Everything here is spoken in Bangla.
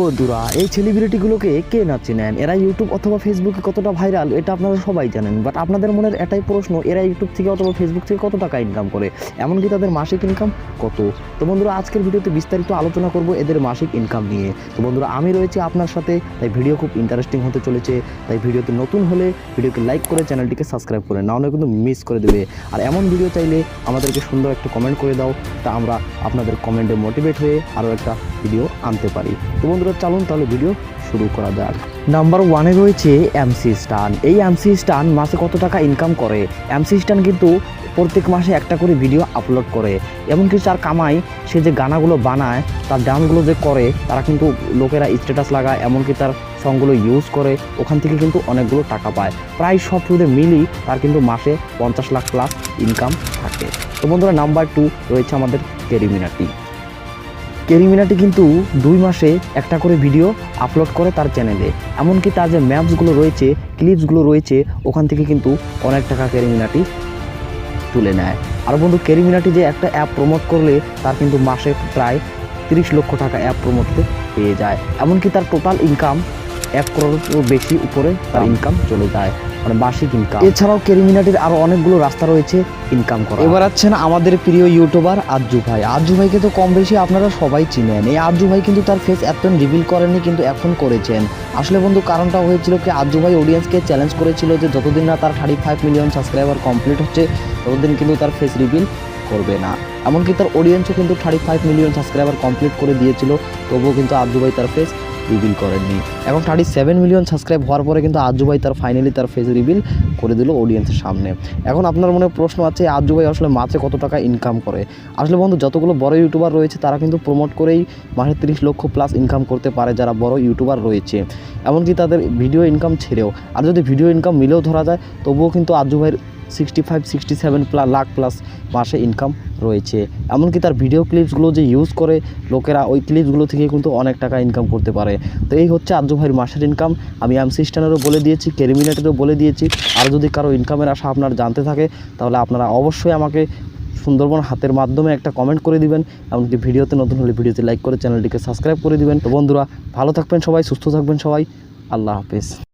বন্ধুরা, এই সেলিব্রিটিগুলোকে কে না চেনেন এরা ইউটিউব অথবা ফেসবুকে কতটা ভাইরাল এটা আপনারা সবাই জানেন। বাট আপনাদের মনের এটাই প্রশ্ন এরা ইউটিউব থেকে অথবা ফেসবুক থেকে কত টাকা ইনকাম করে? এমনকি তাদের মাসিক ইনকাম কত? তো বন্ধুরা, আজকের ভিডিওতে বিস্তারিত আলোচনা করব এদের মাসিক ইনকাম নিয়ে। তো বন্ধুরা, আমি রয়েছি আপনার সাথে, তাই ভিডিও খুব ইন্টারেস্টিং হতে চলেছে। তাই ভিডিওতে নতুন হলে ভিডিওকে লাইক করে চ্যানেলটিকে সাবস্ক্রাইব করে না হলে কিন্তু মিস করে দেবে। আর এমন ভিডিও চাইলে আমাদেরকে সুন্দর একটা কমেন্ট করে দাও, তা আমরা আপনাদের কমেন্টে মোটিভেট হয়ে আরও একটা ভিডিও আনতে পারি। তো বন্ধুরা চলুন, তাহলে ভিডিও শুরু করা যাক। নাম্বার ওয়ানে রয়েছে এমসি স্টান এই এমসি স্টান মাসে কত টাকা ইনকাম করে? এমসি স্টান কিন্তু প্রত্যেক মাসে একটা করে ভিডিও আপলোড করে। এমনকি তার কামাই, সে যে গানাগুলো বানায়, তার ডান্সগুলো যে করে, তারা কিন্তু লোকেরা স্ট্যাটাস লাগায়, এমনকি তার সংগুলো ইউজ করে, ওখান থেকে কিন্তু অনেকগুলো টাকা পায়। প্রায় সব সুদে মিলি, তার কিন্তু মাসে পঞ্চাশ লাখ প্লাস ইনকাম থাকে। তো বন্ধুরা নাম্বার টু রয়েছে আমাদের কেরিমিনাটি কেরিমিনাটি কিন্তু দুই মাসে একটা করে ভিডিও আপলোড করে তার চ্যানেলে। এমনকি তার যে ম্যাপসগুলো রয়েছে ক্লিপসগুলো রয়েছে ওখান থেকে কিন্তু অনেক টাকা কেরিমিনাটি তুলে নেয়। আর বন্ধু কেরিমিনাটি যে একটা অ্যাপ প্রমোট করলে তার কিন্তু মাসে প্রায় তিরিশ লক্ষ টাকা অ্যাপ প্রমোটতে পেয়ে যায়। এমনকি তার টোটাল ইনকাম এক করোড়ের বেশি উপরে তার ইনকাম চলে যায়। মানে বার্ষিক ইনকাম এছাড়াও কেরিমিনাটির আরও অনেকগুলো রাস্তা রয়েছে ইনকাম করা এবার আছেন আমাদের প্রিয় ইউটিউবার আজ্জু ভাই। আজ্জু ভাইকে তো কম বেশি আপনারা সবাই চিনেন। এই আজ্জু ভাই কিন্তু তার ফেস এতদিন রিভিল করেননি কিন্তু এখন করেছেন। আসলে বন্ধু কারণটা হয়েছিল কি আজ্জু ভাই অডিয়েন্সকে চ্যালেঞ্জ করেছিল যে যতদিন না তার thirty five million subscriber complete হচ্ছে ততদিন কিন্তু তার ফেস রিভিল করবে না। এমনকি তার অডিয়েন্সও কিন্তু thirty five million subscriber complete করে দিয়েছিল তবুও কিন্তু আজ্জু ভাই তার ফেস রিভিল করেননি। এখন থার্টি সেভেন মিলিয়ন সাবস্ক্রাইব হওয়ার পরে কিন্তু আজ্জু ভাই তার ফাইনালি তার ফেস রিভিল করে দিল অডিয়েন্সের সামনে। এখন আপনার মনে প্রশ্ন আছে আজ্জু ভাই আসলে মাসে কত টাকা ইনকাম করে? আসলে বন্ধু, যতগুলো বড় ইউটিউবার রয়েছে, তারা কিন্তু প্রমোট করেই মাসে তিরিশ লক্ষ প্লাস ইনকাম করতে পারে যারা বড় ইউটিউবার রয়েছে। এমনকি তাদের ভিডিও ইনকাম ছেড়েও। আর যদি ভিডিও ইনকাম মিলেও ধরা যায়, তবুও কিন্তু আজ্জু ভাইয়ের sixty five sixty seven plus lakh plus মাসে ইনকাম রয়েছে। এমনকি তার ভিডিও ক্লিপসগুলো যে ইউজ করে, লোকেরা ওই ক্লিপসগুলো থেকে কিন্তু অনেক টাকা ইনকাম করতে পারে। তো এই হচ্ছে আজ্জু ভাইয়ের মাসের ইনকাম আমি এমসি স্ট্যানেরও বলে দিয়েছি কেরিমিনেটেরও বলে দিয়েছি। আর যদি কারও ইনকামের আশা আপনার জানতে থাকে, তাহলে আপনারা অবশ্যই আমাকে সুন্দরবন হাতের মাধ্যমে একটা কমেন্ট করে দিবেন। এমনকি ভিডিওতে নতুন হলে ভিডিওতে লাইক করে চ্যানেলটিকে সাবস্ক্রাইব করে দিবেন। তো বন্ধুরা, ভালো থাকবেন সবাই, সুস্থ থাকবেন সবাই। আল্লাহ হাফেজ।